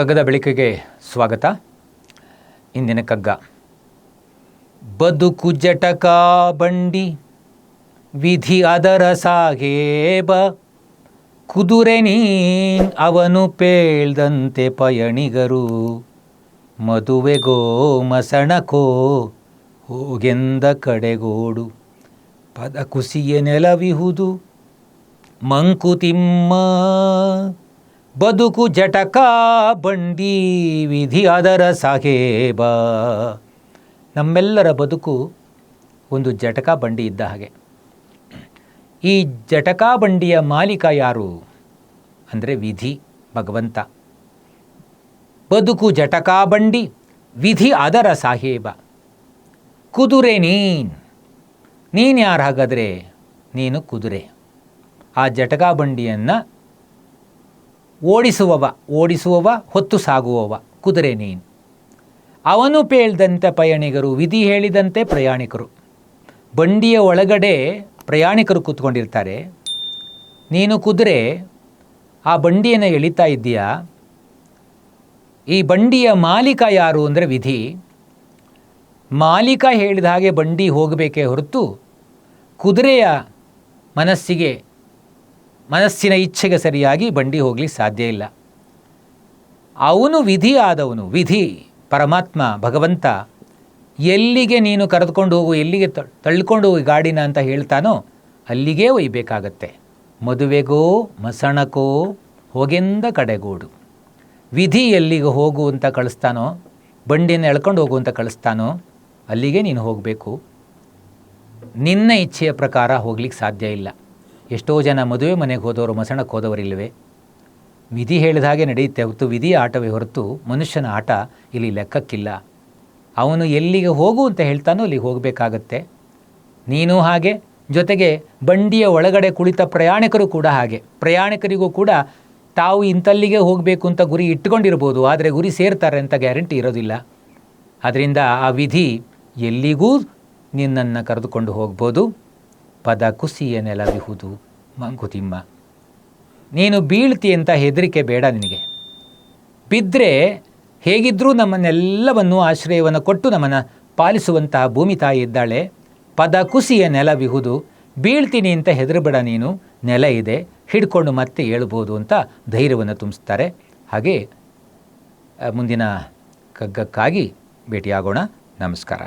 ಕಗ್ಗದ ಬೆಳಕಿಗೆ ಸ್ವಾಗತ. ಇಂದಿನ ಕಗ್ಗ. ಬದುಕು ಜಟಕ ಬಂಡಿ, ವಿಧಿ ಅದರ ಸಾಗೇಬ ಕುದುರೆ ನೀನ್ ಅವನು ಪೇಳ್ದಂತೆ ಪಯಣಿಗರು. ಮದುವೆಗೋ ಮಸಣಕೋ ಹೋಗೆಂದ ಕಡೆಗೋಡು. ಪದ ಕುಸಿಯ ನೆಲವಿಹುದು, ಮಂಕುತಿಮ್ಮ. ಬದುಕು ಜಟಕ ಬಂಡಿ ವಿಧಿ ಅದರ ಸಾಹೇಬ. ನಮ್ಮೆಲ್ಲರ ಬದುಕು ಒಂದು ಜಟಕ ಬಂಡಿ ಇದ್ದ ಹಾಗೆ. ಈ ಜಟಕ ಬಂಡಿಯ ಮಾಲೀಕ ಯಾರು ಅಂದರೆ ವಿಧಿ ಭಗವಂತ. ಬದುಕು ಜಟಕ ಬಂಡಿ, ವಿಧಿ ಅದರ ಸಾಹೇಬ. ಕುದುರೆ ನೀನ್, ನೀನು ಯಾರು ಹಾಗಾದರೆ? ನೀನು ಕುದುರೆ. ಆ ಜಟಕ ಬಂಡಿಯನ್ನು ಓಡಿಸುವವ ಓಡಿಸುವವ, ಹೊತ್ತು ಸಾಗುವವ, ಕುದುರೆ ನೀನು. ಅವನು ಪೇಳ್ದಂತೆ ಪಯಣಿಗರು, ವಿಧಿ ಹೇಳಿದಂತೆ ಪ್ರಯಾಣಿಕರು. ಬಂಡಿಯ ಒಳಗಡೆ ಪ್ರಯಾಣಿಕರು ಕೂತ್ಕೊಂಡಿರ್ತಾರೆ. ನೀನು ಕುದುರೆ, ಆ ಬಂಡಿಯನ್ನು ಎಳಿತಾ ಇದ್ದೀಯಾ? ಈ ಬಂಡಿಯ ಮಾಲೀಕ ಯಾರು ಅಂದರೆ ವಿಧಿ. ಮಾಲೀಕ ಹೇಳಿದ ಹಾಗೆ ಬಂಡಿ ಹೋಗಬೇಕೇ ಹೊರತು ಕುದುರೆಯ ಮನಸ್ಸಿಗೆ ಮನಸ್ಸಿನ ಇಚ್ಛೆಗೆ ಸರಿಯಾಗಿ ಬಂಡಿ ಹೋಗ್ಲಿಕ್ಕೆ ಸಾಧ್ಯ ಇಲ್ಲ. ಅವನು ವಿಧಿ ಆದವನು, ವಿಧಿ, ಪರಮಾತ್ಮ, ಭಗವಂತ, ಎಲ್ಲಿಗೆ ನೀನು ಕರೆದುಕೊಂಡು ಹೋಗು, ಎಲ್ಲಿಗೆ ತಳ್ಕೊಂಡು ಹೋಗಿ ಗಾಡಿನ ಅಂತ ಹೇಳ್ತಾನೋ ಅಲ್ಲಿಗೆ ಒಯ್ಯಬೇಕಾಗತ್ತೆ ಮದುವೆಗೋ, ಮಸಣಕೋ, ಹೋಗೆಂದ ಕಡೆಗೂಡು. ವಿಧಿ ಎಲ್ಲಿಗೆ ಹೋಗು ಅಂತ ಕಳಿಸ್ತಾನೋ ಬಂಡಿಯನ್ನು ಎಳ್ಕೊಂಡು ಹೋಗು ಅಂತ ಕಳಿಸ್ತಾನೋ ಅಲ್ಲಿಗೆ ನೀನು ಹೋಗಬೇಕು. ನಿನ್ನ ಇಚ್ಛೆಯ ಪ್ರಕಾರ ಹೋಗ್ಲಿಕ್ಕೆ ಸಾಧ್ಯ ಇಲ್ಲ. ಎಷ್ಟೋ ಜನ ಮದುವೆ ಮನೆಗೆ ಹೋದವರು, ಮಸಣಕ್ಕೆ ಹೋದವರಿಲ್ಲವೇ? ವಿಧಿ ಹೇಳಿದ ಹಾಗೆ ನಡೆಯುತ್ತೆ ಹೊರತು ವಿಧಿ ಆಟವೇ ಹೊರತು ಮನುಷ್ಯನ ಆಟ ಇಲ್ಲಿ ಲೆಕ್ಕಕ್ಕಿಲ್ಲ. ಅವನು ಎಲ್ಲಿಗೆ ಹೋಗು ಅಂತ ಹೇಳ್ತಾನೋ ಅಲ್ಲಿಗೆ ಹೋಗಬೇಕಾಗತ್ತೆ. ನೀನು ಹಾಗೆ, ಜೊತೆಗೆ ಬಂಡಿಯ ಒಳಗಡೆ ಕುಳಿತ ಪ್ರಯಾಣಿಕರು ಕೂಡ ಹಾಗೆ. ಪ್ರಯಾಣಿಕರಿಗೂ ಕೂಡ ತಾವು ಇಂತಲ್ಲಿಗೆ ಹೋಗಬೇಕು ಅಂತ ಗುರಿ ಇಟ್ಕೊಂಡಿರ್ಬೋದು ಆದರೆ ಗುರಿ ಸೇರ್ತಾರೆ ಅಂತ ಗ್ಯಾರಂಟಿ ಇರೋದಿಲ್ಲ. ಅದರಿಂದ ಆ ವಿಧಿ ಎಲ್ಲಿಗೂ ನಿನ್ನನ್ನು ಕರೆದುಕೊಂಡು ಹೋಗ್ಬೋದು. ಪದ ಕುಸಿಯ ನೆಲವಿಹುದು ಮಂಕುತಿಮ್ಮ. ನೀನು ಬೀಳ್ತಿ ಅಂತ ಹೆದರಿಕೆ ಬೇಡ ನಿನಗೆ. ಬಿದ್ದರೆ ಹೇಗಿದ್ದರೂ ನಮ್ಮನ್ನೆಲ್ಲವನ್ನು ಆಶ್ರಯವನ್ನು ಕೊಟ್ಟು ನಮ್ಮನ್ನು ಪಾಲಿಸುವಂತಹ ಭೂಮಿ ತಾಯಿ ಇದ್ದಾಳೆ. ಪದ ಕುಸಿಯ ನೆಲವಿಹುದು ಬೀಳ್ತೀನಿ ಅಂತ ಹೆದರಬೇಡ ನೀನು, ನೆಲ ಇದೆ, ಹಿಡ್ಕೊಂಡು ಮತ್ತೆ ಹೇಳ್ಬೋದು ಅಂತ ಧೈರ್ಯವನ್ನು ತುಂಬಿಸ್ತಾರೆ. ಹಾಗೆ ಮುಂದಿನ ಕಗ್ಗಕ್ಕಾಗಿ ಭೇಟಿಯಾಗೋಣ. ನಮಸ್ಕಾರ.